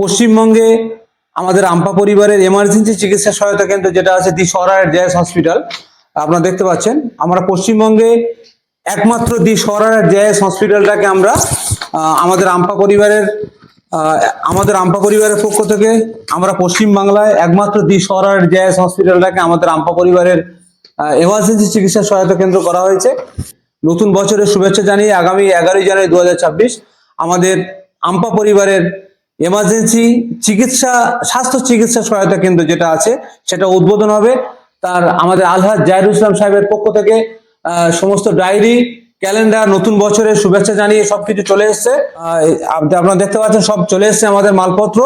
পশ্চিমবঙ্গে আমাদের আম্পা পরিবারের এমার্জেন্সি চিকিৎসা সহায়তা কেন্দ্র যেটা আছে দি সরার জয়েস হসপিটাল, আপনারা দেখতে পাচ্ছেন। আমরা পশ্চিমবঙ্গে একমাত্র দি সরার জয়েস হসপিটালটাকে আমরা আমাদের আম্পা পরিবারের আমাদের আম্পা পরিবারের পক্ষ থেকে আমরা পশ্চিম বাংলায় একমাত্র দি সরার জয়েস হসপিটালটাকে আমাদের আম্পা পরিবারের এমার্জেন্সি চিকিৎসা সহায়তা কেন্দ্র করা হয়েছে। নতুন বছরের শুভেচ্ছা জানিয়ে আগামী এগারোই জানুয়ারি দু হাজার ছাব্বিশ আমাদের আম্পা পরিবারের এমার্জেন্সি চিকিৎসা, স্বাস্থ্য চিকিৎসা সহায়তা কেন্দ্র যেটা আছে, সেটা উদ্বোধন হবে। তার আমাদের আলহাজ জাহিরুল ইসলাম সাহেবের পক্ষ থেকে সমস্ত ডায়েরি, ক্যালেন্ডার, নতুন বছরের শুভেচ্ছা জানিয়ে সবকিছু চলে এসছে। আপনারা দেখতে পাচ্ছেন সব চলে এসছে আমাদের মালপত্র।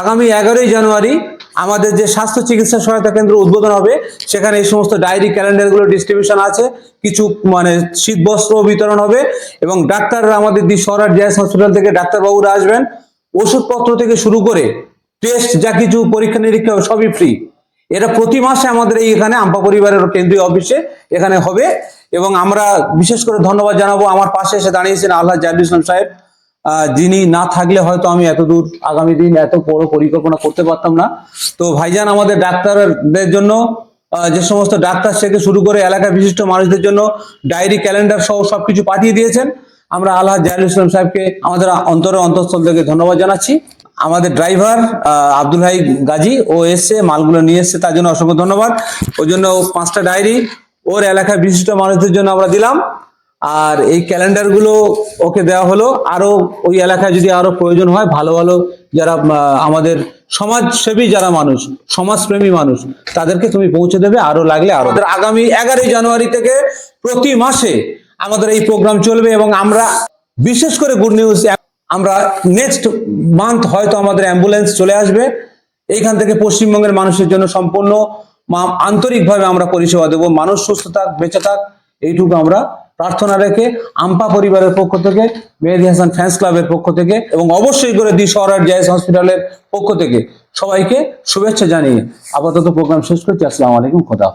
আগামী এগারোই জানুয়ারি আমাদের যে স্বাস্থ্য চিকিৎসা সহায়তা কেন্দ্র উদ্বোধন হবে, সেখানে এই সমস্ত ডায়েরি, ক্যালেন্ডারগুলো ডিস্ট্রিবিউশন আছে। কিছু মানে শীত বস্ত্র বিতরণ হবে এবং ডাক্তাররা আমাদের দি সরার জিএস হসপিটাল থেকে ডাক্তারবাবুরা আসবেন। ওষুধপত্র থেকে শুরু করে টেস্ট যা কিছু পরীক্ষা নিরীক্ষা সবই ফ্রি এটা প্রতি মাসে আমাদের এই এখানে আম্পা পরিবারের কেন্দ্রীয় অফিসে এখানে হবে এবং আমরা বিশেষ করে ধন্যবাদ জানাব আমার পাশে এসে দাঁড়িয়েছেন আল্লাহ জাহিদুল ইসলাম সাহেব। যিনি না থাকলে হয়তো আমি এত দূর আগামী দিন এত বড় পরিকল্পনা করতে পারতাম না। তো ভাইজান আমাদের ডাক্তারদের জন্য যে সমস্ত ডাক্তার থেকে শুরু করে এলাকা বিশিষ্ট মানুষদের জন্য ডায়েরি ক্যালেন্ডার সহ সবকিছু পাঠিয়ে দিয়েছেন। আমরা আল্লাহ জাহিদুল ইসলাম সাহেবকে, আমাদের অন্তরে অন্তঃস্থল থেকে ধন্যবাদ জানাচ্ছি। আমাদের ড্রাইভার আব্দুল হাই গাজী, ও এসছে মালগুলো নিয়ে এসছে, তার জন্য অসংখ্য ধন্যবাদ। ওই জন্য পাঁচটা ডায়েরি, ওর এলাকার বিশিষ্ট মানুষদের জন্য আমরা দিলাম। আর এই ক্যালেন্ডারগুলো ওকে দেওয়া হলো। আরও ওই এলাকায় যদি আরও প্রয়োজন হয়, ভালো ভালো যারা আমাদের সমাজসেবী যারা মানুষ, সমাজপ্রেমী মানুষ, তাদেরকে তুমি পৌঁছে দেবে। আরও লাগলে আরও। আগামী এগারোই জানুয়ারি থেকে প্রতি মাসে আমাদের এই প্রোগ্রাম চলবে এবং আমরা বিশেষ করে গুড নিউজ আমরা নেক্সট মান্থ হয়তো আমাদের অ্যাম্বুলেন্স চলে আসবে। এইখান থেকে পশ্চিমবঙ্গের মানুষের জন্য সম্পূর্ণ আন্তরিকভাবে আমরা পরিষেবা দেবো। মানুষ সুস্থ থাক, বেঁচে থাক, এইটুকু আমরা প্রার্থনা রেখে আম্পা পরিবারের পক্ষ থেকে, মেহেদি হাসান ফ্যান্স ক্লাবের পক্ষ থেকে এবং অবশ্যই করে দি সরার জায়েজ হসপিটালের পক্ষ থেকে সবাইকে শুভেচ্ছা জানিয়ে আপাতত প্রোগ্রাম শেষ করছি। আসসালামু আলাইকুম, খোদা।